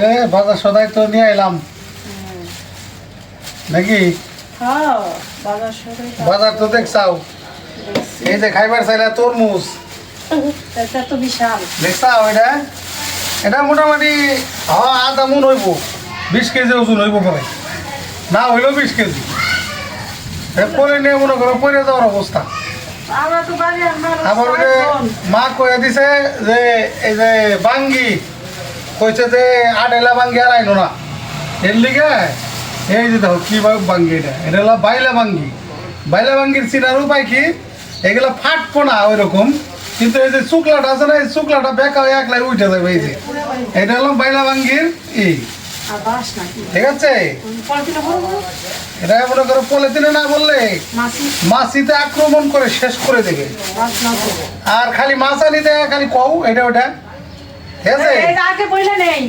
তাহলে বাজার সদাই তো নিয়ে এলাম নাকি? হ্যাঁ বাজার তো দেখছাও এই যে খাইবার চাইলে তরমুজ। এটা তো বিশাল। দেখছাও এটা। এটা মোটামুটি হ্যাঁ আধা মন হইব। বিশ কেজি ওজন হইব করে না হইলেও বিশ কেজি। পরে নিয়ে মনে করো পরে যাওয়ার অবস্থা। আবার মা কয়ে দিছে যে এই যে বাঙ্গি কইছে যে আটেলা বাঙ্গি আর আইনো না। এর লিগে এই যে দেখো কি বাঙ্গি এটা। এটা হলো বাইলা বাঙ্গি বাইলা বাঙ্গির চিনার উপায় কি? এগুলা ফাটবো না ওই রকম কিন্তু এই যে শুক্লাটা আছে না এই শুক্লাটা বেকা হয়ে একলাই উঠে যাবে এই যে। এটা হলো বাইলা বাঙ্গির ই। ঠিক আছে? এটা মনে করো পলিথিনে না বললে মাছি। মাছিতে আক্রমণ করে শেষ করে দেবে। আর খালি মাছ আনিতে খালি কও এটা ওটা। আগে বইলে নেই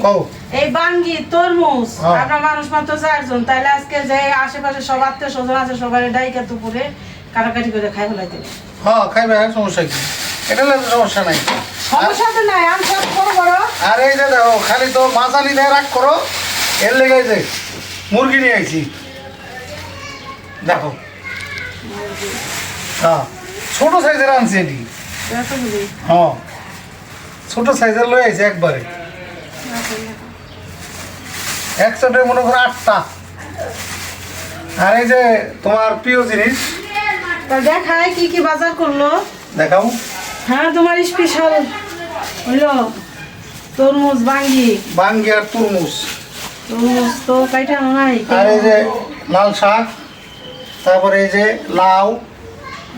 এই? বাঙ্গি তরমুজ। হ্যাঁ। আমরা মানুষ মাত্র চারজন তাইলে আজকে যে আশেপাশে সব আত্মীয় স্বজন আছে সবাই ডাইকা দুপুরে কাটাকাটি করে খাই হ্যাঁ খাইবে হ্যাঁ সমস্যা কি? এটা সমস্যা নাই। সমস্যা তো নাই আমি সব বড় বড়। আর এই যে দেখো খালি তো মাছ আনি দেয় রাখ করো এর লেগে যে মুরগি নিয়ে আইছি। দেখো। হ্যাঁ ছোট সাইজের আনছি এটি। হ্যাঁ। ছোট সাইজের লই আইছি একবারে। একসাথে মনে করো আটটা। আর এই যে তোমার প্রিয় জিনিস তা দেখাই কি কি বাজার করল। দেখাও। হ্যাঁ তোমার স্পেশাল হইল তরমুজ বাঙ্গি। বাঙ্গি আর তরমুজ। তরমুজ তো কাইটা নাই আর এই যে লাল শাক তারপরে এই যে লাউ।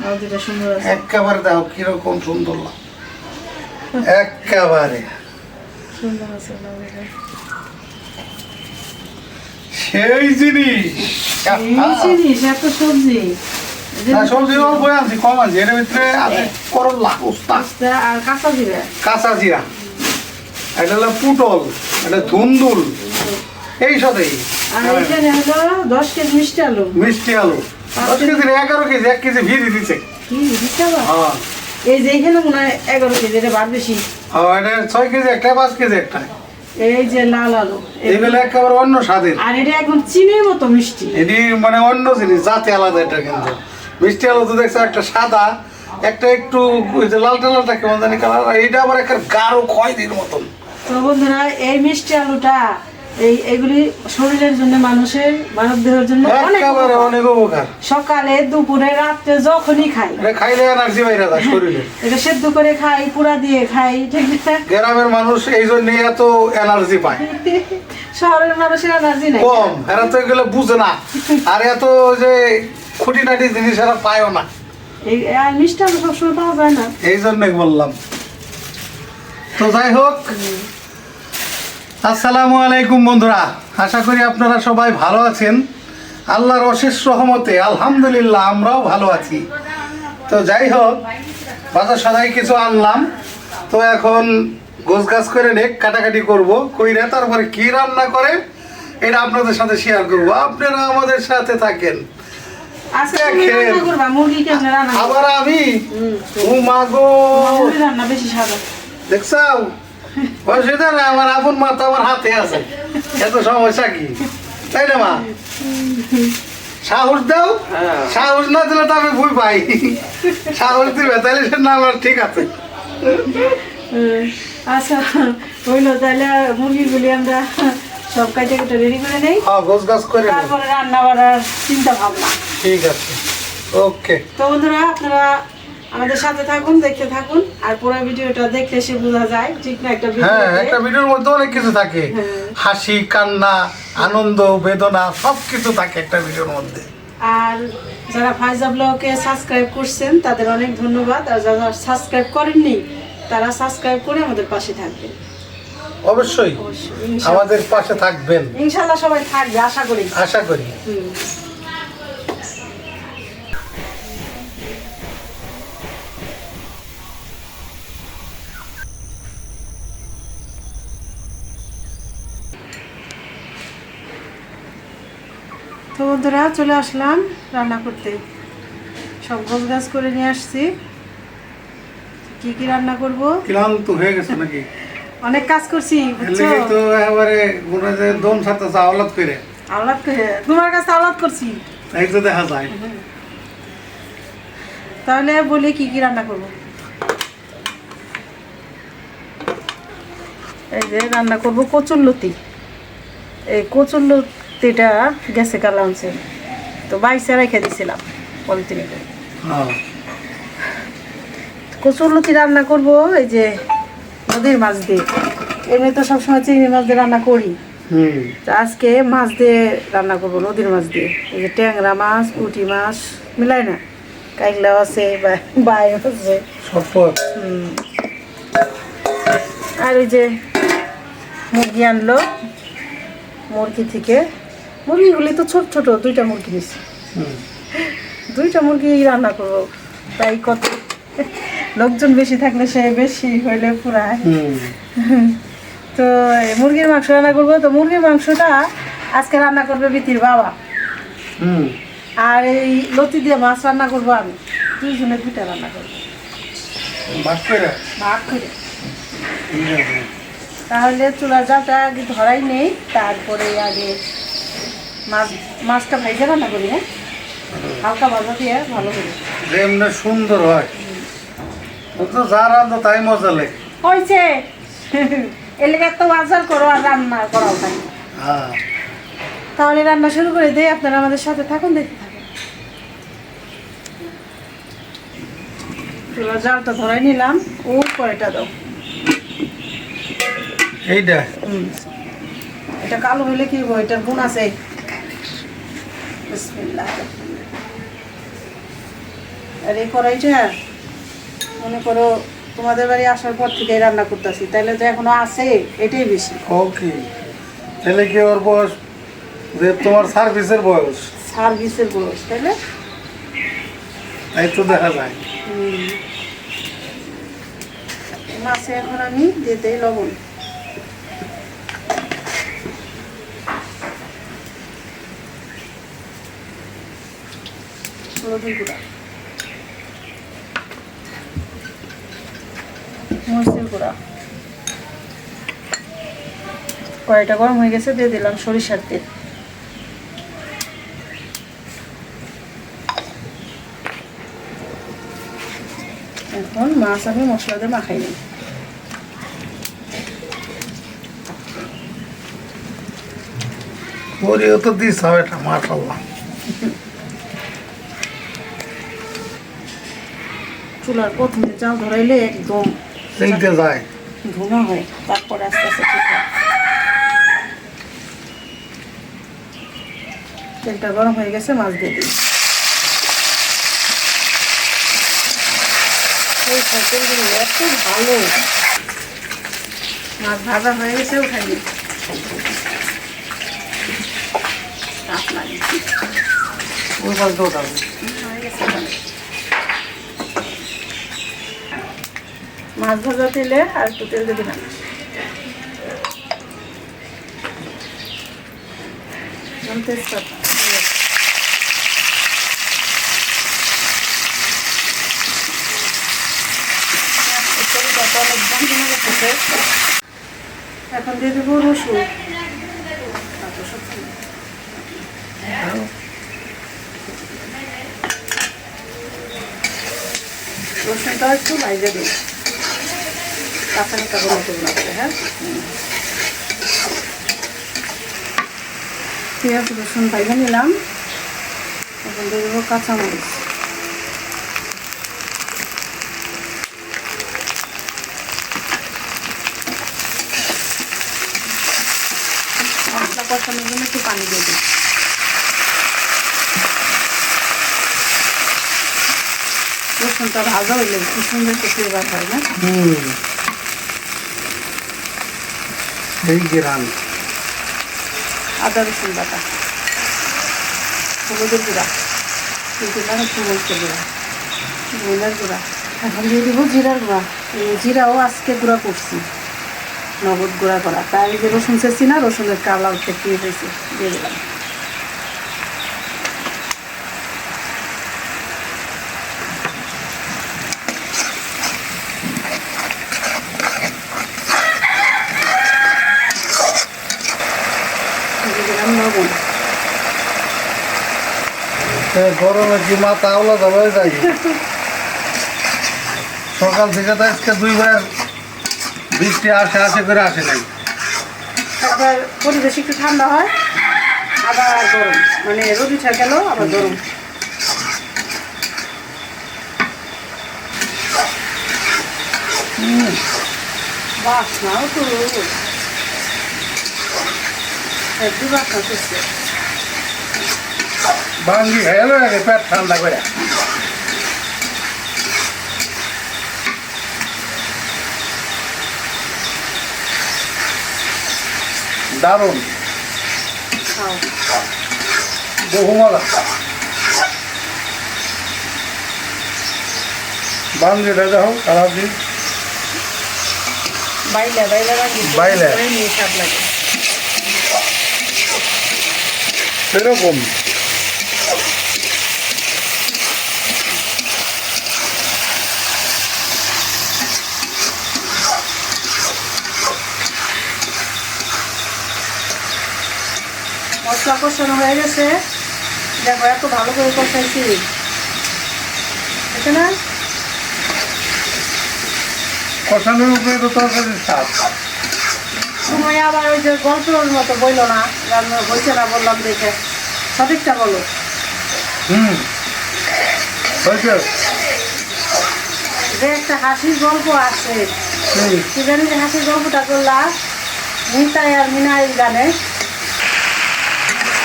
আর দুটা সুন্দর আছে। একেবারে দেখো কীরকম সুন্দর লাউ। একেবারে। সেই জিনিস। এই জিনিস এত সবজি। এই যে না, সবজি অল্প আনছি কম আনছি। এর ভিতরে আছে করলা উস্তা। আর কাঁচা জিরা। কাঁচা জিরা। এটা হলো পুটল এটা ধুন্দুল। এই সাথেই। আর এখানে হলো দশ কেজি মিষ্টি আলু। মিষ্টি আলু। দশ কেজি। এগারো কেজি এক কেজি ভিড়ি দিচ্ছে কি হ্যাঁ। এই যে এখানে মনে হয় এগারো কেজি এটা বার বেশি। এটা ছয় কেজি একটা পাঁচ কেজি একটা। এই যে লাল আলু। এগুলো একেবারে অন্য স্বাদের। আর এটা একদম চিনির মতো মিষ্টি। এটি মানে অন্য জিনিস জাতি আলাদা এটা কিন্তু। মিষ্টি আলু তো দেখছ একটা সাদা একটা একটু লালটা লালটা কেমন জানি কালার এইটা আবার একটা গাঢ় খয়েরির মতন। তো বন্ধুরা এই মিষ্টি আলুটা এই এগুলি শরীরের জন্য মানুষের মানব দেহের জন্য অনেক অনেক উপকার। সকালে দুপুরে রাত্রে যখনই খাই। খাইলে এনার্জি বাইরে যায় শরীরে। এটা সেদ্ধ করে খাই পুরা দিয়ে খাই ঠিক গ্রামের মানুষ এই জন্য এত এনার্জি পায়। শহরের মানুষের এনার্জি নাই। কম। এরা তো এগুলো বুঝে না। আর এত যে খুঁটিনাটি জিনিস এরা পায়ও না। এই আর মিষ্টি আলু সবসময় পাওয়া যায় না। এই জন্যই বললাম। তো যাই হোক আসসালামু আলাইকুম বন্ধুরা। আশা করি আপনারা সবাই ভালো আছেন। আল্লাহর অশেষ রহমতে আলহামদুলিল্লাহ আমরাও ভালো আছি। তো যাই হোক বাজার সদাই কিছু আনলাম। তো এখন গোছ গাছ করে নেক কাটাকাটি করব। কইরা তারপরে কি রান্না করে এটা আপনাদের সাথে শেয়ার করব। আপনারা আমাদের সাথে থাকেন? আবার আমি? ও মাগো দেখছাও? অসুবিধা না আমার আপন মা তো আমার হাতে আছে। এত সমস্যা কি? তাই না মা? সাহস দাও। সাহস না দিলে তো আমি ভুল পাই। সাহস দিবে তাহলে সে না আমার ঠিক আছে। আচ্ছা হইল তাহলে মুরগিগুলি আমরা সব কাটে কেটে রেডি করে নেই। হ্যাঁ গোছ গাছ করে তারপরে রান্না বাড়ার চিন্তা ভাবনা। ঠিক আছে। ওকে তো বন্ধুরা আপনারা আমাদের সাথে থাকুন দেখতে থাকুন আর পুরো ভিডিওটা দেখলে সে বোঝা যায় ঠিক না একটা ভিডিও হ্যাঁ একটা ভিডিওর মধ্যে অনেক কিছু থাকে। হ্যাঁ। হাসি কান্না আনন্দ বেদনা সব কিছু থাকে একটা ভিডিওর মধ্যে। আর যারা ফাইজা ব্লগকে সাবস্ক্রাইব করছেন তাদের অনেক ধন্যবাদ। আর যারা সাবস্ক্রাইব করেননি তারা সাবস্ক্রাইব করে আমাদের পাশে থাকবেন। অবশ্যই। আমাদের পাশে থাকবেন। ইনশাল্লাহ সবাই থাকবে আশা করি। আশা করি। তো বন্ধুরা চলে আসলাম রান্না করতে। সব গোছ গাছ করে নিয়ে আসছি। কি কি রান্না করব? ক্লান্ত হয়ে গেছে নাকি? অনেক কাজ করছি বুঝছ? তো এবারে মনে যে দম সাথে আওলাদ করে। আওলাদ করে। তোমার কাছে আওলাদ করছি। তাই তো দেখা যায়। তাহলে বলি কি কি রান্না করব? এই যে রান্না করব কচুর লতি এই কচুর লতিটা গেছে কালা আনছে তো বাইসে রেখে দিছিলাম পলিথিনে। করে। কচুর লতি রান্না করব এই যে নদীর মাছ দিয়ে। এমনি তো সবসময় চিংড়ি মাছ দিয়ে রান্না করি। তো আজকে মাছ দিয়ে রান্না করব নদীর মাছ দিয়ে। এই যে ট্যাংরা মাছ পুঁটি মাছ মিলাই না? কাইলাও আছে বা বাই আছে। আর ওই যে মুরগি আনলো মুরগি থেকে মুরগিগুলি তো ছোট ছোট দুইটা মুরগি নিছি দুইটা মুরগি রান্না করব তাই কত লোকজন বেশি থাকলে সে বেশি হইলে পুরায় তো মুরগির মাংস রান্না করব তো মুরগির মাংসটা আজকে রান্না করবে বিতির বাবা। আর এই লতি দিয়ে মাছ রান্না করব আমি। দুইজনে দুইটা রান্না করব। তাহলে চুলা জালটা আগে ধরাই নেই তারপরে আগে মাছ মাছটা ভেজে রান্না করি হ্যাঁ? হালকা ভাজা দিয়ে ভালো করে। যেমনি সুন্দর হয়। তো যা রান্ধো তাই মজা লাগে। হয়েছে এলাকা তো বাজার করো আর রান্না করাও তাই। হ্যাঁ। তাহলে রান্না শুরু করে দিই আপনারা আমাদের সাথে থাকুন দেখতে থাকুন। চুলা জালটা ধরাই নিলাম ও কয়টা দাও। এইটা। এটা কালো হইলে কি হব এটার গুণ আছে। বিসমিল্লাহ। আর এই কড়াইটা মনে করো তোমাদের বাড়ি আসার পর থেকে রান্না করতেছি তাহলে তো এখনও আছে এটাই বেশি। ওকে। তাহলে কি ওর বয়স? যে তোমার সার্ভিসের বয়স? সার্ভিসের বয়স তাইলে? তাই তো দেখা যায়। মাছে এখন আমি দিয়ে দেই লবণ। কড়াইটা গরম হয়ে গেছে, দিয়ে দিলাম সরিষার তেল। এখন মাছ আমি মশলা দিয়ে মাখাই নিই। ওরিও তো দিস হবে এটা মাশাল্লাহ চুলার প্রথমে চাল ধরাইলে একদম যায়। ধুমা হয় তারপরে আস্তে আস্তে ঠিক হয় তেলটা গরম হয়ে গেছে মাছ দিয়ে দিই। এই তরকারিগুলো এত ভালো। মাছ ভাজা হয়ে গেছে উঠাই দিই ওই পাশ দিয়ে হয়ে গেছে মাছ ভাজা তেলে আর একটু তেল দিয়ে দিলাম। এখন দিয়ে দেবো রসুন। রসুনটা একটু বাইরে দিই কাঁচা কাঁচা না করে, হ্যাঁ? পেঁয়াজ রসুন বাইরে নিলাম। এখন দিয়ে দেবো কাঁচামরিচ। মশলা কষানোর জন্য একটু পানি দিয়ে দিই। রসুনটা ভাজা হইলে কি সুন্দর একটা ফ্লেভার হয় না? গ্রাম আদা রসুন বাটা। হলুদের গুঁড়া। গুঁড়া। গুঁড়া। দিয়ে দিব জিরার গুঁড়া। জিরাও আজকে গুঁড়া করছি। নগদ গুঁড়া করা। তাই যে রসুন চেয়েছি না, রসুনের কালারটা কি হয়েছে দিয়ে দিলাম। গরমে কি মাথা আলাদা হয়ে সকাল থেকে তো আজকে দুইবার বৃষ্টি আসে আসে করে আসে নাই। আবার পরিবেশ একটু ঠান্ডা হয়, আবার গরম। মানে রোদ উঠে গেল, আবার গরম। বাসনাও তো একটু বাসনা করছে। ভাঙ্গি খেলো আগে পেট ঠান্ডা করে। দারুণ। খাও। বহু মজা বাঙ্গিটা দেখো খারাপ দিন বাইলে বাইলে। বাইলে। সেরকম। মশলা কষানো হয়ে গেছে। দেখো এত ভালো করে কষাইছি দেখে না কষানোর উপরে তো তরকারির স্বাদ। তুমি আবার ওই যে গল্পের মতো বইলো না রান্না হয়েছে না বললাম দেখে। সঠিকটা বলো। হুম। হয়েছে। যে একটা হাসির গল্প আছে। কি জানি হাসির গল্পটা করলাম মিতাই আর মিনাইল গানে আমি ভেবে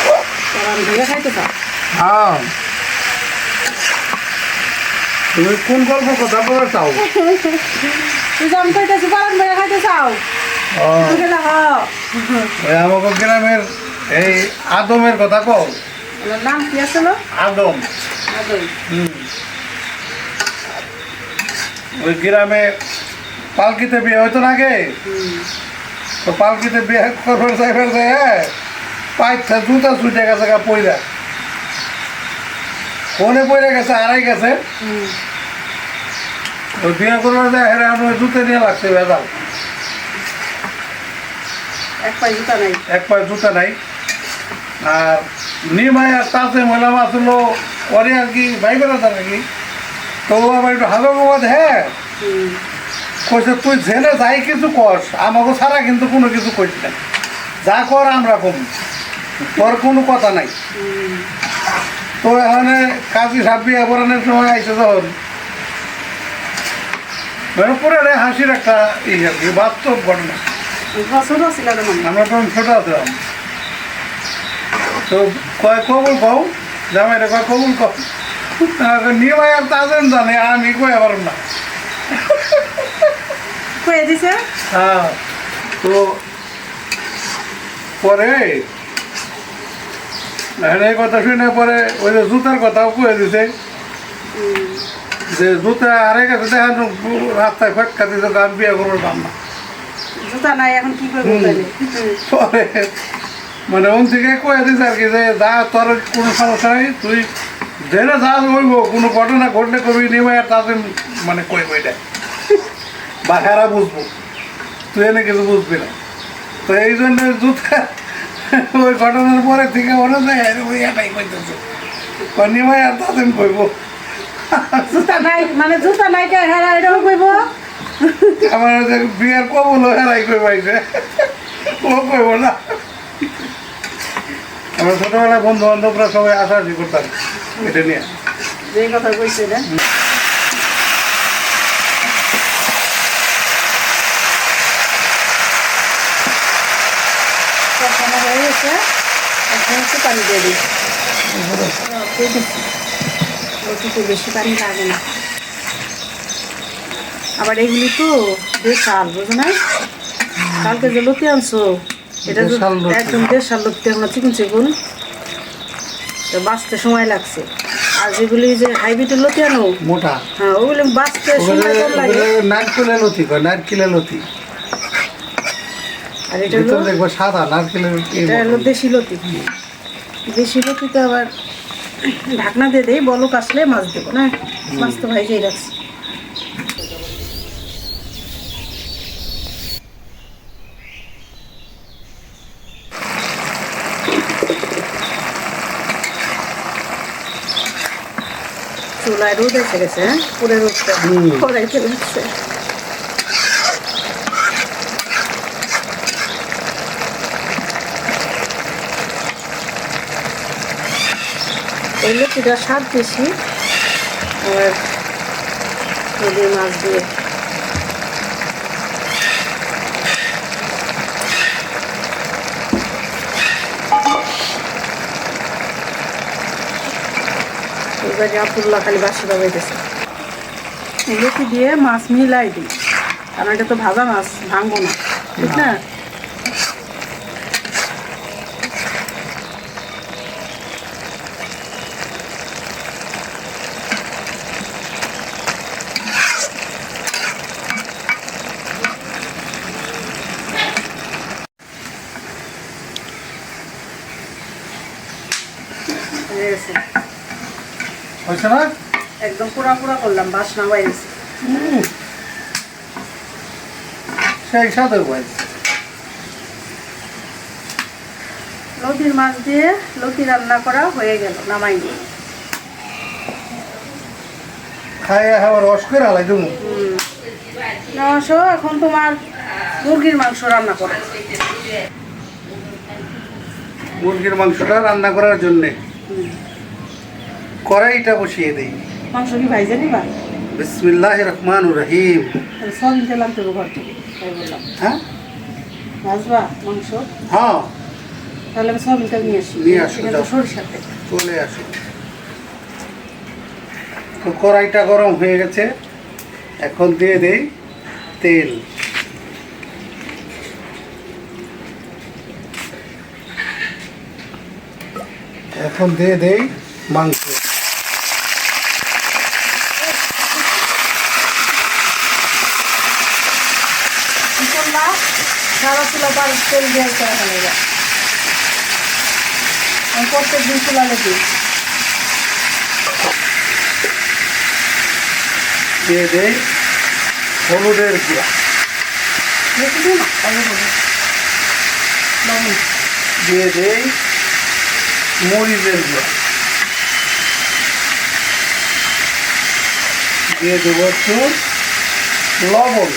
খাইতে চাও হ্যাঁ। তুমি কোন গল্প কথা বলে চাও? কইতেছি পালন খাইতে চাও? আমাকে গ্রামের এই আদমের কথা কও। নাম কি আছিল আদম। আদম। হুম। ওই গ্রামে পালকিতে বিয়ে হইতো না আগে? তো পালকিতে বিয়ে করবার যাইবার যায় হ্যাঁ? পাইছা জুতা ছুটে গেছে গা পইরা। কোনে পইরা গেছে আড়াই গেছে। ওই বিয়ে করবার যায় হেরে আমি জুতে নিয়ে লাগছে ভেজাল। এক পাই জুতা নাই। এক পায়ে জুতা নাই। আর নিমাই আর তাতে মহিলা মাছ হলো ওরে আর কি ভাই বেড়াতে নাকি তো আবার একটু হাজার বাদ হ্যাঁ। কইছে তুই জেনে যাই কিছু কর আমাকে ছাড়া কিন্তু কোনো কিছু করিস না। যা কর আমরা কম তোর কোনো কথা নাই। তো এখানে কাজী সাব্বি এবরানের সময় আইসে যখন। মানে পুরো রে হাসির একটা ই আর কি বাস্তব ঘটনা। মানে। আমরা তখন ছোট ছিলাম। তো কয় কবুল কও? জামাই রে কয় কবুল কও? নিয়ে আর তাজেন জানে আমি কই আবার না। কয়ে দিছে? হ্যাঁ তো পরে এই কথা শুনে পরে ওই যে জুতার কথাও কয়ে দিছে। যে জুতা আরে গেছে দেখেন রাস্তায় ফটকা দিতে গান বিয়ে করব না। জুতা নাই এখন কি করব পরে মানে ওন থেকে কয়ে দিছে আর কি যে যা তোর কোনো সমস্যা নেই তুই জেনে যা হইব কোনো ঘটনা ঘটলে কবি নিবে আর তাতে মানে কইব এটা। বা খারাপ বুঝব। তুই এনে কিছু বুঝবি না। তো এই জন্য জুতা ওই ঘটনার পরে থেকে মনে যায় ওই এটাই কইতেছে। নিমাই আর তাতে কইব। জুতা নাই মানে জুতা নাই কে হেরা এটাও কইব? আমার বিয়ের কবুল হেরাই কই পাইছে ও কইব না। আমরা ছোটবেলায় বন্ধু বান্ধবরা সবাই আশাআশি করতাম এটা নিয়ে। যে কথা কইছে না কষানো হয়ে গেছে এখন একটু পানি দিয়ে দিই। ওটুকু বেশি পানি লাগে না। আবার এগুলি তো দেশাল বুঝো না কালকে যে লতি আনছো এটা। একদম দেশাল লতি। আমরা চিকুন চিকুন। তো বাঁচতে সময় লাগছে। আর যেগুলি যে হাইব্রিডের লতি আনো মোটা। হ্যাঁ ওগুলি বাঁচতে সময় কম লাগে। নারকেলের লতি কয় নারকেলের লতি। আর এটা হলো দেখব সাদা নারকেলের এটা হলো দেশি লতি। দেশি লতিতে আবার ঢাকনা দিয়ে দেই বলক আসলে মাছ দেবো না? মাছ তো ভাইজেই রাখছি। চুলায় রোদ এসে গেছে হ্যাঁ? পুরে রোদটা হুম। কড়াইতে লাগছে এই লতিটা স্বাদ বেশি আর নদীর মাছ দিয়ে। এবারে দিয়ে মাছ মিলাই দিই। কারণ এটা তো ভাজা মাছ, ভাঙবো না। ঠিক না হয়ে গেছে। হয়েছে না পুরা পুরা করলাম বাস না বাইরেছে সেই সাথে লতির মাছ দিয়ে লতি রান্না করা হয়ে গেল নামাই দিয়ে আবার রস করে হালাই দেবো। নশো এখন তোমার মুরগির মাংস রান্না করো। মুরগির মাংসটা রান্না করার জন্যে কড়াইটা বসিয়ে দিই। মাংস কি ভাইজে নিবা? বিসমিল্লাহ রহমান রহিম। সব দিলাম তো ঘর থেকে তাই বললাম। হ্যাঁ? ভাজবা মাংস? হ্যাঁ। তাহলে আমি সবিনটা নিয়ে আসি। নিয়ে আসো, সরিষার তেল। চলে আসো। তো কড়াইটা গরম হয়ে গেছে। এখন দিয়ে দেই তেল। এখন দিয়ে দেই মাংস কি করলা সারা চুলা পার তেল দিয়ে। করে ফেলে আমি প্রত্যেক দিন চুলা লেগে দিয়ে দেই হলুদের গুঁড়া। লবণ। দিয়ে দেই মরিচের গুঁড়া। দিয়ে দেবো একটু লবণ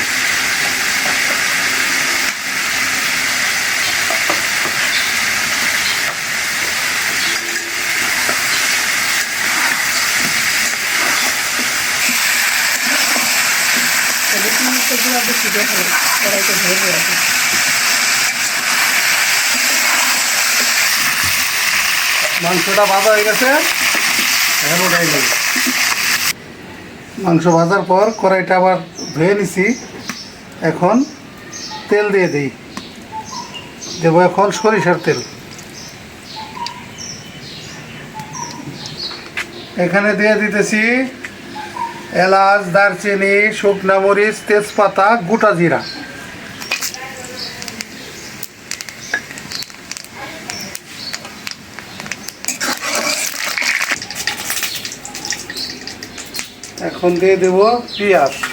বেশি মিষ্টি দিয়ে ফেলে কড়াইতে ধরে রাখি মাংসটা ভাজা হয়ে গেছে। এখন নেই মাংস ভাজার পর কড়াইটা আবার ধুয়ে নিছি। এখন তেল দিয়ে দিই। দেবো এখন সরিষার তেল। এখানে দিয়ে দিতেছি এলাচ দারচিনি শুকনা মরিচ তেজপাতা গোটা জিরা। এখন দিয়ে দেব পেঁয়াজ।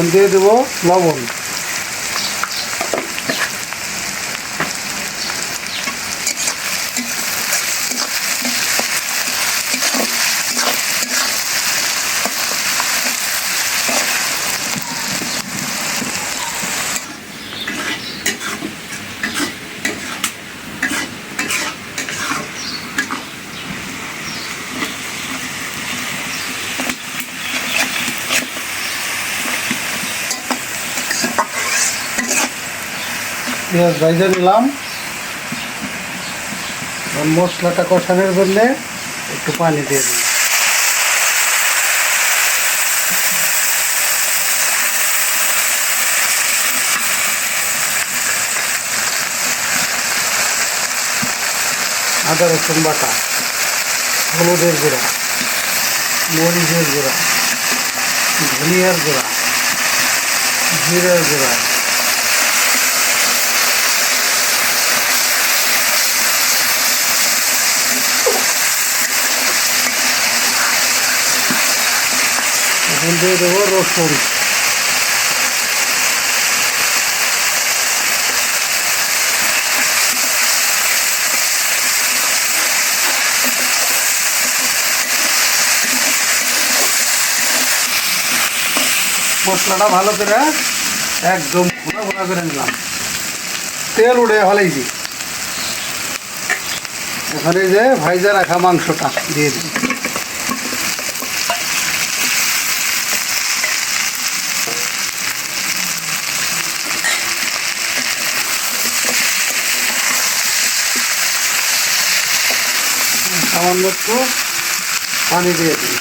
এখন দিয়ে দেবো লবণ। পেঁয়াজ ভাইজে নিলাম। মশলাটা কষানোর জন্যে একটু পানি দিয়ে দিলাম। আদা, রসুন বাটা, হলুদের গুঁড়া, মরিচের গুঁড়া, ধনিয়ার গুঁড়া, জিরার গুঁড়া এখন দিয়ে দেবো রসুন মশলাটা ভালো করে একদম ঘোরা ঘোরা করে নিলাম। তেল উড়ে হলাইছি এখানে যে ভাইজা রাখা মাংসটা দিয়ে দিই। একটু পানি দিয়ে দিই।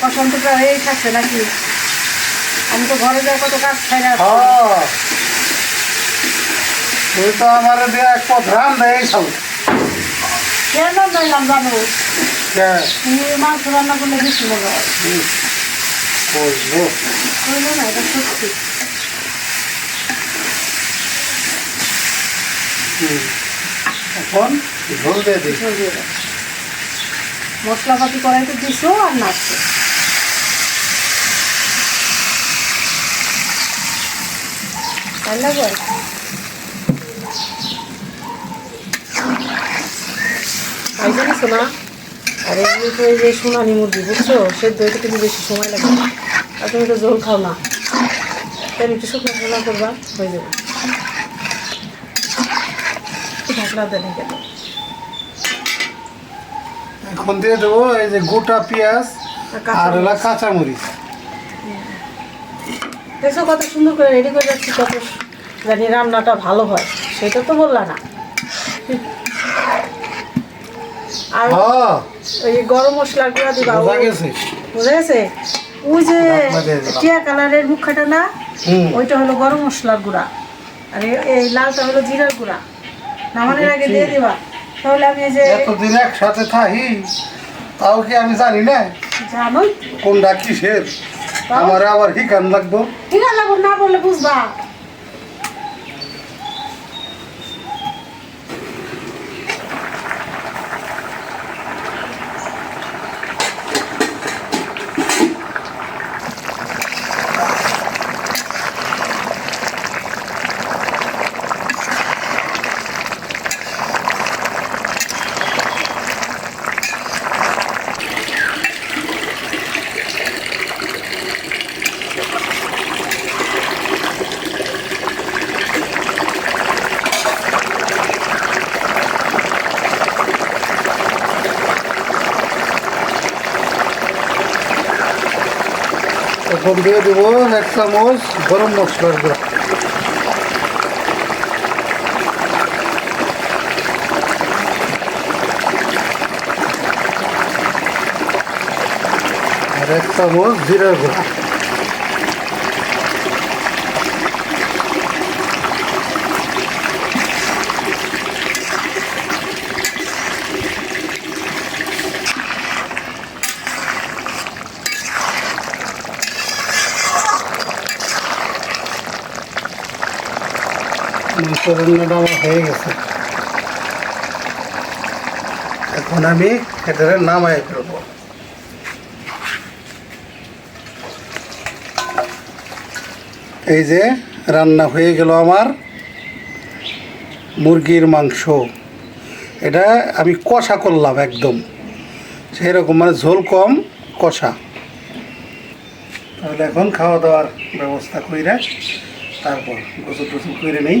বসন্তটা হয়েই থাকছে নাকি? আমি তো ঘরে যাই কত কাজ খাই না হ্যাঁ। তুই তো আমার এক পথ রান দেয় সব কেন জানো? মাংস রান্না করলে বেশি মজা হয়। বুঝলো না এটা সত্যি। এখন ঝোল দিয়ে দিই। ঝোল দিয়ে দাও। মশলাপাতি কড়াইতে দিছো আর নাচছো তাই লাগবে জানিস না আর এগুলো তো এই যে সোনালি মুরগি বুঝছ? সেদ্ধ হইতে কিন্তু বেশি সময় লাগে। আর তুমি তো জল খাও না। তাই একটু শুকনো শুকনো করবা হয়ে যাবে। ঢাকনা দেন এখন দিয়ে দেবো এই যে গোটা পেঁয়াজ আর হলো কাঁচামরিচ দেখছ কত সুন্দর করে রেডি করে যাচ্ছি কত জানি রান্নাটা ভালো হয়। সেটা তো বললা না। আর ওই গরম মশলা গুঁড়া দিবা বোঝা গেছে। বোঝা গেছে? ওই যে। টিয়া কালারের মুখাটা না ওইটা হলো গরম মশলার গুঁড়া। আর এই লালটা হলো জিরার গুঁড়া। নামানোর আগে দিয়ে দিবা। তাহলে আমি এই যে এতদিন একসাথে থাকি তাও কি আমি জানি না? জানোই। কোনটা কিসের? আমার আবার হিকান লাগবো? ঠিক আছে না বললে বুঝবা। এখন দিয়ে দেবো এক চামচ আমার হয়ে গেছে। এখন আমি এটা নামাই ফেলব। এই যে রান্না হয়ে গেল আমার মুরগির মাংস। এটা আমি কষা করলাম একদম। সেরকম মানে ঝোল কম, কষা। তাহলে এখন খাওয়া দাওয়ার ব্যবস্থা কইরা তারপর গোসল টোসল করে নেই।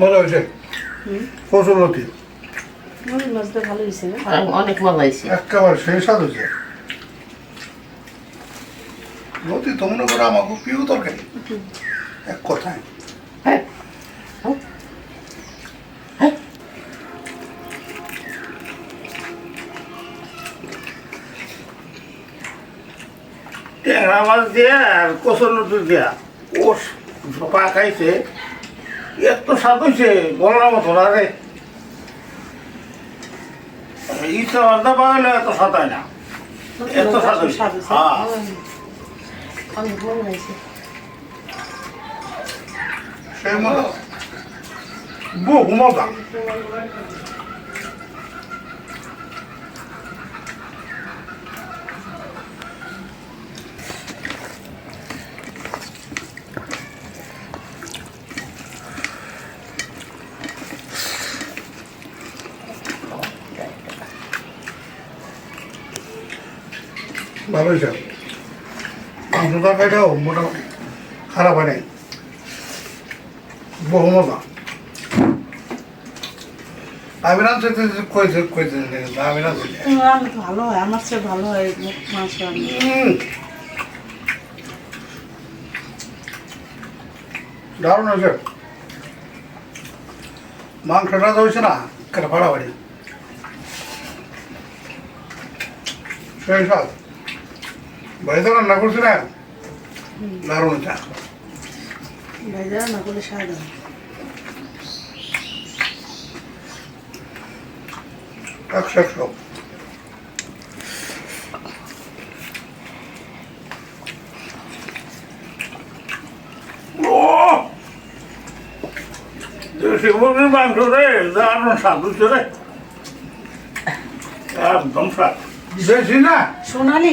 মজা হয়েছে। হুম? কচুরলতি মাছটা ভালো হয়েছে না? অনেক মজা হয়েছে একেবারে সেই স্বাদ হয়েছে। লতি তো মনে করো আমাকে প্রিয় তরকারি? এক কথায়। হ্যাঁ। ট্যাংরা মাছ দিয়ে আর কচুর নতুন দিয়া। ও খাইছে। এত স্বাদ হয়েছে বলার মতো না রে। ইচ্ছা বান্ধা পাগলে এত স্বাদ হয় না। এত স্বাদ হয়েছে হ্যাঁ। হয়েছে। সেই মজা বহু মজা ভালো হয়েছে। মাংস তরকারিটাও মোটামুটি খারাপ হয় নাই। বহু মজা। আমি না যেতে কইছে কইছে আমি না যেতে তোমার রান্না তো ভালো হয় আমার চেয়ে ভালো হয় রান্না। দারুণ হয়েছে। মাংসটা তো হয়েছে না ফাড়াফাড়ি সেই স্বাদ। বাড়িতে রান্না করছি না দারুণ হয়েছে ভাইজা রান্না করলে স্বাদ একশো একশো মুরগির মাংস রে দারুণ স্বাদ হচ্ছে রে? একদম স্বাদ। বেশি না? সোনালি।